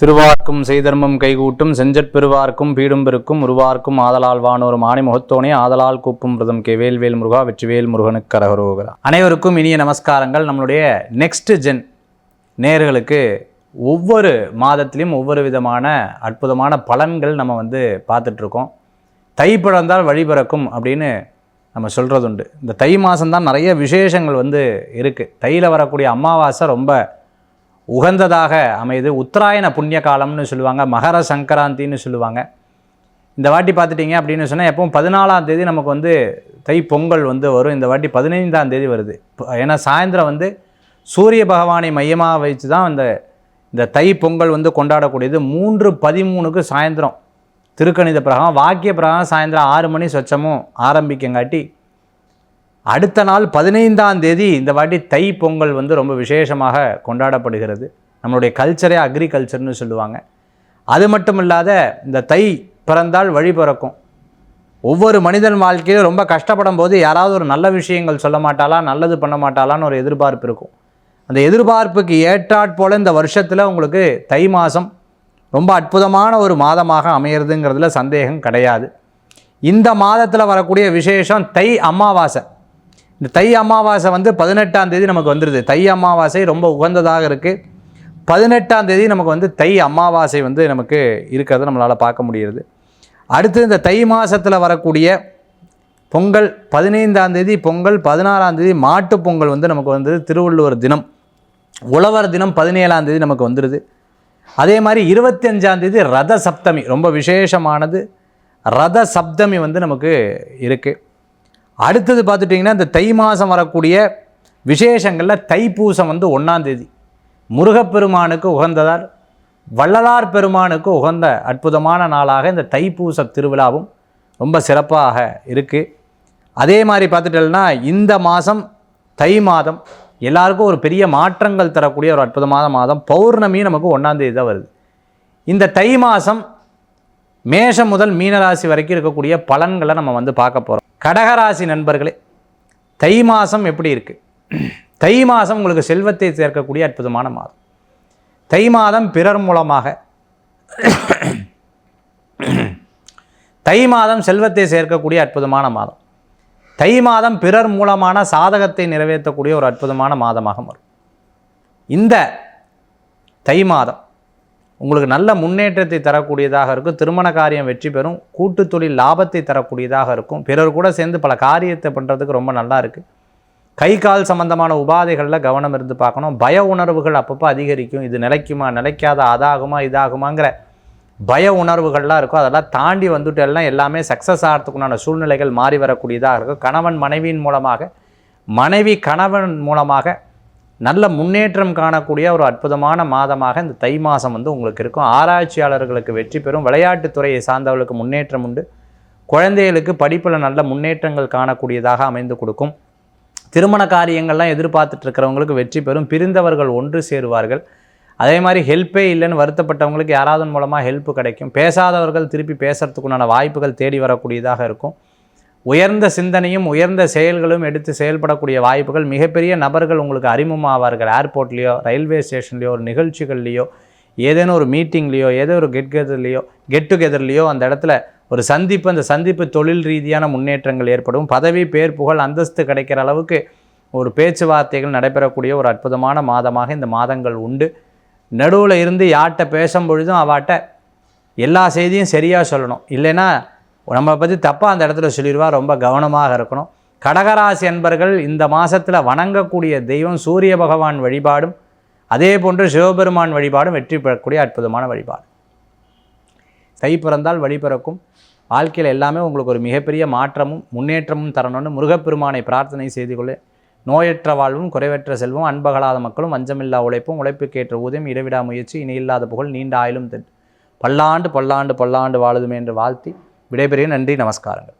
திருவார்க்கும் செய்தர்மம் கைகூட்டும் செஞ்சற் பெருவார்க்கும் பீடும் பெருக்கும் உருவார்க்கும் ஆதலால் வானோரும் ஆணை முகத்தோனே ஆதலால் கூப்பும் பிரதம் கே வேல்வேல் முருகா வெற்றிவேல் முருகனுக்கு கரகரோகரா. அனைவருக்கும் இனிய நமஸ்காரங்கள். நம்மளுடைய நெக்ஸ்ட் ஜென் நேர்களுக்கு ஒவ்வொரு மாதத்திலையும் ஒவ்வொரு விதமான அற்புதமான பலன்கள் நம்ம வந்து பார்த்துட்ருக்கோம். தை பிறந்தால் வழி பிறக்கும் அப்படின்னு நம்ம சொல்கிறது உண்டு இந்த தை மாதம்தான் நிறைய விசேஷங்கள் வந்து இருக்குது தையில் வரக்கூடிய அமாவாசை ரொம்ப உகந்ததாக அமையுது. உத்தராயண புண்ணிய காலம்னு சொல்லுவாங்க மகர சங்கராந்தின்னு சொல்லுவாங்க. இந்த வாட்டி பார்த்துட்டிங்க அப்படின்னு சொன்னால் எப்பவும் பதினாலாம் தேதி நமக்கு வந்து தை பொங்கல் வந்து வரும். இந்த வாட்டி பதினைந்தாம் தேதி வருது. ஏன்னா சாயந்தரம் வந்து சூரிய பகவானை மையமாக வச்சு தான் இந்த இந்த தை பொங்கல் வந்து கொண்டாடக்கூடியது. மூன்று பதிமூணுக்கு சாயந்தரம். திருக்கணித பிரகாரம் வாக்கிய பிரகாரம் சாயந்தரம் ஆறு மணி சொச்சமும் ஆரம்பிக்கங்காட்டி அடுத்த நாள் பதினைந்தாம் தேதி இந்த வாட்டி தை பொங்கல் வந்து ரொம்ப விசேஷமாக கொண்டாடப்படுகிறது. நம்மளுடைய கல்ச்சரே அக்ரிகல்ச்சர்னு சொல்லுவாங்க. அது மட்டும் இல்லாத இந்த தை பிறந்தால் வழி பிறக்கும். ஒவ்வொரு மனிதன் வாழ்க்கையிலும் ரொம்ப கஷ்டப்படும் போது யாராவது ஒரு நல்ல விஷயங்கள் சொல்ல மாட்டாளா நல்லது பண்ண மாட்டாளான்னு ஒரு எதிர்பார்ப்பு இருக்கும். அந்த எதிர்பார்ப்புக்கு ஏற்றாற்போல் இந்த வருஷத்தில் உங்களுக்கு தை மாதம் ரொம்ப அற்புதமான ஒரு மாதமாக அமையிறதுங்கிறதுல சந்தேகம் கிடையாது. இந்த மாதத்தில் வரக்கூடிய விசேஷம் தை அமாவாசை. இந்த தை அமாவாசை வந்து பதினெட்டாம் தேதி நமக்கு வந்துடுது தை அமாவாசை ரொம்ப உகந்ததாக இருக்குது பதினெட்டாம் தேதி நமக்கு வந்து தை அமாவாசை வந்து நமக்கு இருக்கிறத நம்மளால் பார்க்க முடியுது அடுத்து இந்த தை மாதத்தில் வரக்கூடிய பொங்கல் பதினைந்தாம் தேதி பொங்கல் பதினாறாம் தேதி மாட்டுப் பொங்கல் வந்து நமக்கு வந்து திருவள்ளுவர் தினம். உழவர் தினம் பதினேழாம் தேதி நமக்கு வந்துடுது அதே மாதிரி இருபத்தஞ்சாம் தேதி ரத சப்தமி ரொம்ப விசேஷமானது. ரத சப்தமி வந்து நமக்கு இருக்குது அடுத்தது பார்த்துட்டிங்கன்னா இந்த தை மாதம் வரக்கூடிய விசேஷங்களில் தைப்பூசம் வந்து ஒன்றாந்தேதி முருகப்பெருமானுக்கு உகந்ததால் வள்ளலார் பெருமானுக்கு உகந்த அற்புதமான நாளாக இந்த தைப்பூச திருவிழாவும் ரொம்ப சிறப்பாக இருக்குது அதே மாதிரி பார்த்துட்டோம்னா இந்த மாதம் தை மாதம் எல்லாருக்கும் ஒரு பெரிய மாற்றங்கள் தரக்கூடிய ஒரு அற்புதமான மாதம். பௌர்ணமி நமக்கு ஒன்றாந்தேதி தான் வருது. இந்த தை மாதம் மேஷம் முதல் மீனராசி வரைக்கும் இருக்கக்கூடிய பலன்களை நம்ம வந்து பார்க்க போகிறோம் கடகராசி நண்பர்களே தை மாதம் எப்படி இருக்குது தை மாதம் உங்களுக்கு செல்வத்தை சேர்க்கக்கூடிய அற்புதமான மாதம். தை மாதம் பிறர் மூலமாக தை மாதம் செல்வத்தை சேர்க்கக்கூடிய அற்புதமான மாதம். தை மாதம் பிறர் மூலமான சாதகத்தை நிறைவேற்றக்கூடிய ஒரு அற்புதமான மாதமாக வரும். இந்த தை மாதம் உங்களுக்கு நல்ல முன்னேற்றத்தை தரக்கூடியதாக இருக்கும். திருமண காரியம் வெற்றி பெறும். கூட்டு தொழில் லாபத்தை தரக்கூடியதாக இருக்கும். பிறர் கூட சேர்ந்து பல காரியத்தை பண்ணுறதுக்கு ரொம்ப நல்லா இருக்குது கை கால் சம்பந்தமான உபாதைகளில் கவனம் இருந்து பார்க்கணும். பய உணர்வுகள் அப்பப்போ அதிகரிக்கும். இது நிலைக்குமா நிலைக்காத அதாகுமா இதாகுமாங்கிற பய உணர்வுகள்லாம் இருக்கும். அதெல்லாம் தாண்டி வந்துட்டு எல்லாம் எல்லாமே சக்ஸஸ் ஆகிறதுக்குண்டான சூழ்நிலைகள் மாறி வரக்கூடியதாக இருக்கும். கணவன் மனைவியின் மூலமாக மனைவி கணவன் மூலமாக நல்ல முன்னேற்றம் காணக்கூடிய ஒரு அற்புதமான மாதமாக இந்த தை மாதம் வந்து உங்களுக்கு இருக்கும். ஆராய்ச்சியாளர்களுக்கு வெற்றி பெறும். விளையாட்டுத்துறையை சார்ந்தவர்களுக்கு முன்னேற்றம் உண்டு. குழந்தைகளுக்கு படிப்பில் நல்ல முன்னேற்றங்கள் காணக்கூடியதாக அமைந்து கொடுக்கும். திருமண காரியங்கள்லாம் எதிர்பார்த்துட்டு இருக்கிறவங்களுக்கு வெற்றி பெறும். பிரிந்தவர்கள் ஒன்று சேருவார்கள். அதே மாதிரி ஹெல்ப்பே இல்லைன்னு வருத்தப்பட்டவங்களுக்கு யாராவது மூலமாக ஹெல்ப் கிடைக்கும். பேசாதவர்கள் திருப்பி பேசுகிறதுக்குண்டான வாய்ப்புகள் தேடி வரக்கூடியதாக இருக்கும். உயர்ந்த சிந்தனையும் உயர்ந்த செயல்களும் எடுத்து செயல்படக்கூடிய வாய்ப்புகள் மிகப்பெரிய நபர்கள் உங்களுக்கு அறிமுகமாவார்கள் ஏர்போர்ட்லேயோ ரயில்வே ஸ்டேஷன்லேயோ ஒரு நிகழ்ச்சிகள்லையோ ஏதேனும் ஒரு மீட்டிங்லேயோ ஏதோ ஒரு கெட் கெதர்லேயோ கெட் டுகெதர்லேயோ அந்த இடத்துல ஒரு சந்திப்பு அந்த சந்திப்பு தொழில் ரீதியான முன்னேற்றங்கள் ஏற்படும். பதவி பேர் புகழ் அந்தஸ்து கிடைக்கிற அளவுக்கு ஒரு பேச்சுவார்த்தைகள் நடைபெறக்கூடிய ஒரு அற்புதமான மாதமாக இந்த மாதங்கள் உண்டு. நடுவில் இருந்து யார்கிட்ட பேசும் பொழுதும் அவாட்ட எல்லா செய்தியும் சரியாக சொல்லணும். இல்லைன்னா நம்மளை பற்றி தப்பாக அந்த இடத்துல சொல்லிடுவா ரொம்ப கவனமாக இருக்கணும். கடகராசி அன்பர்கள் இந்த மாதத்தில் வணங்கக்கூடிய தெய்வம் சூரிய பகவான் வழிபாடும் அதே போன்று சிவபெருமான் வழிபாடும் வெற்றி பெறக்கூடிய அற்புதமான வழிபாடு. தை பிறந்தால் வழி பிறக்கும். வாழ்க்கையில் எல்லாமே உங்களுக்கு ஒரு மிகப்பெரிய மாற்றமும் முன்னேற்றமும் தரணும்னு முருகப்பெருமானை பிரார்த்தனை செய்து கொள்ள. நோயற்ற வாழ்வும் குறைவற்ற செல்வம் அன்பகலாத மக்களும் வஞ்சமில்லா உழைப்பும் உழைப்புக்கேற்ற ஊதியம் இடைவிடா முயற்சி இணையில்லாத புகழ் நீண்ட ஆயிலும் பல்லாண்டு பல்லாண்டு பல்லாண்டு வாழுதுமே என்று வாழ்த்தி விடைபெறுகிறேன். நன்றி நமஸ்காரங்கள்.